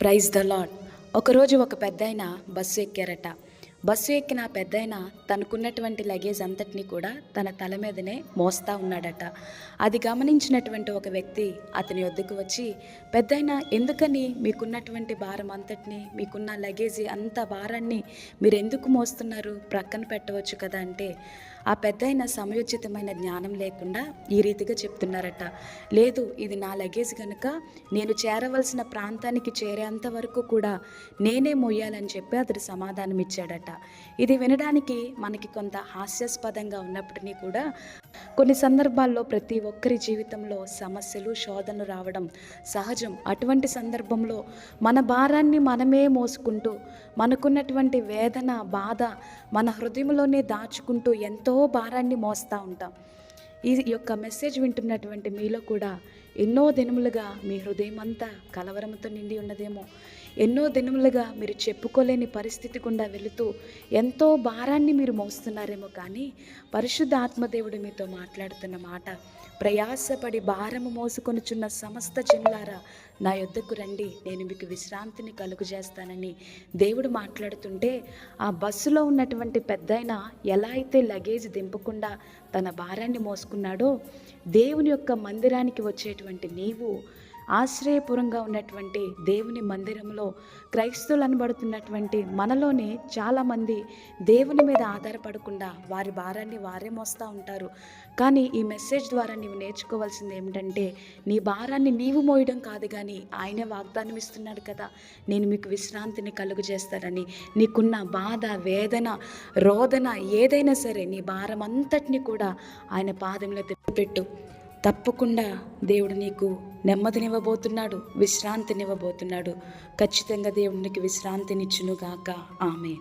Praise the lord ఒకరోజు ఒక పెద్దాయన బస్సు ఎక్కారట. బస్సు ఎక్కిన ఆ పెద్దాయన తనకున్నటువంటి లగేజ్ అంతటినీ కూడా తన తల మీదనే మోస్తా ఉన్నాడట. అది గమనించినటువంటి ఒక వ్యక్తి అతని వద్దకు వచ్చి పెద్దాయన ఎందుకని మీకున్నటువంటి భారం అంతటిని మీకున్న లగేజ్ అంత భారాన్ని మీరు ఎందుకు మోస్తున్నారు? ప్రక్కన పెట్టవచ్చు కదా అంటే ఆ పెద్దాయన సమయోచితమైన జ్ఞానం లేకుండా ఈ రీతిగా చెప్తున్నారట. లేదు ఇది నా లగేజ్ కనుక నేను చేరవలసిన ప్రాంతానికి చేరేంత వరకు కూడా నేనే మొయ్యాలని చెప్పి అతడు సమాధానం ఇచ్చాడట. ఇది వినడానికి మనకి కొంత హాస్యాస్పదంగా ఉన్నప్పటికీ కూడా కొన్ని సందర్భాల్లో ప్రతి ఒక్కరి జీవితంలో సమస్యలు శోధనలు రావడం సహజం. అటువంటి సందర్భంలో మన భారాన్ని మనమే మోసుకుంటూ మనకున్నటువంటి వేదన బాధ మన హృదయంలోనే దాచుకుంటూ ఎంతో భారాన్ని మోస్తూ ఉంటాం. ఈ యొక్క మెసేజ్ వింటున్నటువంటి మీలో కూడా ఎన్నో దినములుగా మీ హృదయం అంతా కలవరంతో నిండి ఉన్నదేమో. ఎన్నో దినములుగా మీరు చెప్పుకోలేని పరిస్థితి గుండా వెళుతూ ఎంతో భారాన్ని మీరు మోస్తున్నారేమో కానీ పరిశుద్ధ ఆత్మదేవుడు మీతో మాట్లాడుతున్న మాట ప్రయాసపడి భారము మోసుకొనుచున్న సమస్త జనులారా నా యొద్దకు రండి నేను మీకు విశ్రాంతిని కలుగు చేస్తానని దేవుడు మాట్లాడుతుంటే ఆ బస్సులో ఉన్నటువంటి పెద్దాయన ఎలా అయితే లగేజ్ దింపకుండా తన భారాన్ని మోసుకున్నాడో దేవుని యొక్క మందిరానికి వచ్చేటువంటి నీవు ఆశ్రయపురంగా ఉన్నటువంటి దేవుని మందిరంలో క్రైస్తవులు అనబడుతున్నటువంటి మనలోనే చాలామంది దేవుని మీద ఆధారపడకుండా వారి భారాన్ని వారే మోస్తూ ఉంటారు. కానీ ఈ మెసేజ్ ద్వారా నీవు నేర్చుకోవాల్సింది ఏమిటంటే నీ భారాన్ని నీవు మోయడం కాదు కానీ ఆయనే వాగ్దానం ఇస్తున్నాడు కదా. నేను మీకు విశ్రాంతిని కలుగు చేస్తానని నీకున్న బాధ వేదన రోదన ఏదైనా సరే నీ భారం అంతటిని కూడా ఆయన పాదంలో తిప్పిపెట్టు తప్పకుండా దేవుడు నీకు నెమ్మదినివ్వబోతున్నాడు విశ్రాంతినివ్వబోతున్నాడు. ఖచ్చితంగా దేవుడు విశ్రాంతినిచ్చును విశ్రాంతినిచ్చునుగాక. ఆమె